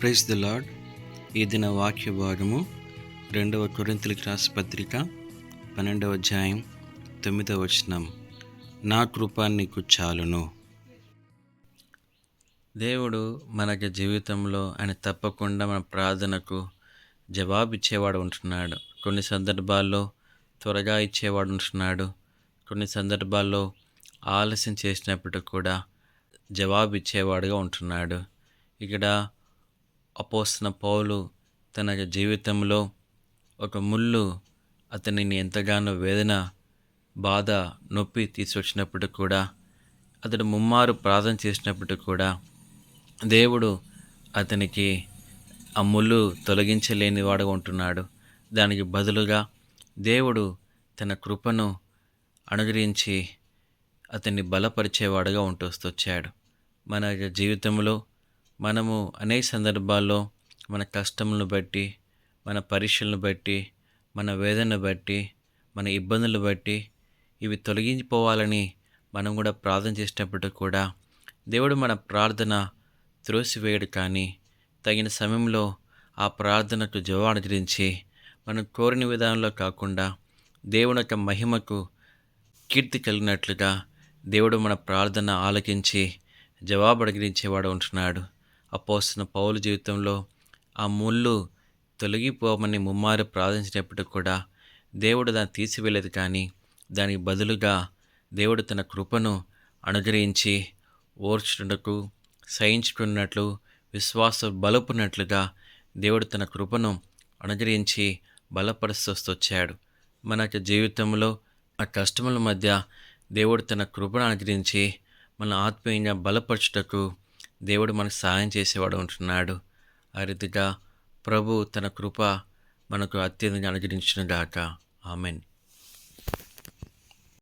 Praise the lord ఈ దిన వాక్య భాగము రెండవ కొరింతలకు రాసిన పత్రిక పన్నెండవ అధ్యాయం తొమ్మిదవ వచనం. నా కృప నీకు చాలును. దేవుడు మనకి జీవితంలో ఆయన తప్పకుండా మన ప్రార్థనకు జవాబు ఇచ్చేవాడు ఉంటున్నాడు. కొన్ని సందర్భాల్లో త్వరగా ఇచ్చేవాడు ఉంటున్నాడు. కొన్ని సందర్భాల్లో ఆలస్యం చేసినప్పుడు కూడా జవాబు ఇచ్చేవాడుగా ఉంటున్నాడు. ఇక్కడ అపోస్తున్న పౌలు తన జీవితంలో ఒక ముళ్ళు అతనిని ఎంతగానో వేదన బాధ నొప్పి తీసుకొచ్చినప్పుడు కూడా అతడు ముమ్మారు ప్రార్థన చేసినప్పుడు కూడా దేవుడు అతనికి ఆ ముళ్ళు తొలగించలేని వాడుగా ఉంటున్నాడు. దానికి బదులుగా దేవుడు తన కృపను అనుగ్రహించి అతన్ని బలపరిచేవాడుగా ఉంటూ వచ్చాడు. మన జీవితంలో మనము అనేక సందర్భాల్లో మన కష్టములను బట్టి మన పరీక్షలను బట్టి మన వేదనను బట్టి మన ఇబ్బందులు బట్టి ఇవి తొలగించిపోవాలని మనం కూడా ప్రార్థన చేసినప్పుడు కూడా దేవుడు మన ప్రార్థన త్రోసివేయడు కానీ తగిన సమయంలో ఆ ప్రార్థనకు జవాబు గురించి మనం కోరిన విధానంలో కాకుండా దేవుని యొక్క మహిమకు కీర్తి కలిగినట్లుగా దేవుడు మన ప్రార్థన ఆలకించి జవాబు అడిగించేవాడు ఉంటున్నాడు. అపోస్తున్న పౌలు జీవితంలో ఆ ముళ్ళు తొలగిపోమని ముమ్మారు ప్రార్థించినప్పుడు కూడా దేవుడు దాన్ని తీసివేయలేదు కానీ దానికి బదులుగా దేవుడు తన కృపను అనుగ్రహించి ఓర్చుటకు సహించుకున్నట్లు విశ్వాస బలపునట్లుగా దేవుడు తన కృపను అనుగ్రహించి బలపరుస్తూ వచ్చాడు. మన యొక్క జీవితంలో ఆ కష్టముల మధ్య దేవుడు తన కృపను అనుగ్రహించి మన ఆత్మీయంగా బలపరచుటకు దేవుడు మనకు సహాయం చేసేవాడు ఉంటున్నాడు. ఆ రీతిగా ప్రభు తన కృప మనకు అత్యంతంగా అనుగ్రహించిన గాక ఆమెన్.